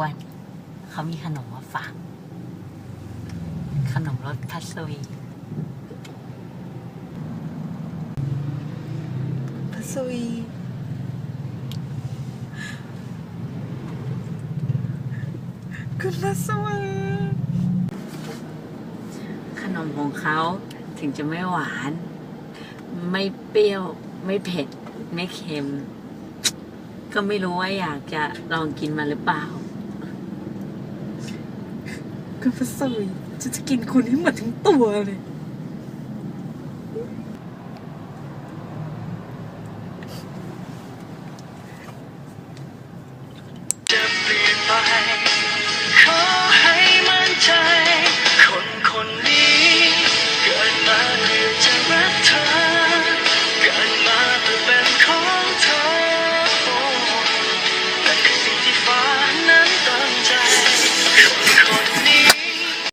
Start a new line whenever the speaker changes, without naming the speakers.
อ้วนเขามีขนมมาฝาก ขนมรสคัสวี
พัสวีคุณพัสวี
ขนมของเขาถึงจะไม่หวาน ไม่เปรี้ยว ไม่เผ็ด ไม่เค็ม ก็ไม่รู้ว่าอยากจะลองกินมาหรือเปล่า
คุณพัสวีฉันจะกินคุณให้หมดทั้งตัวเลย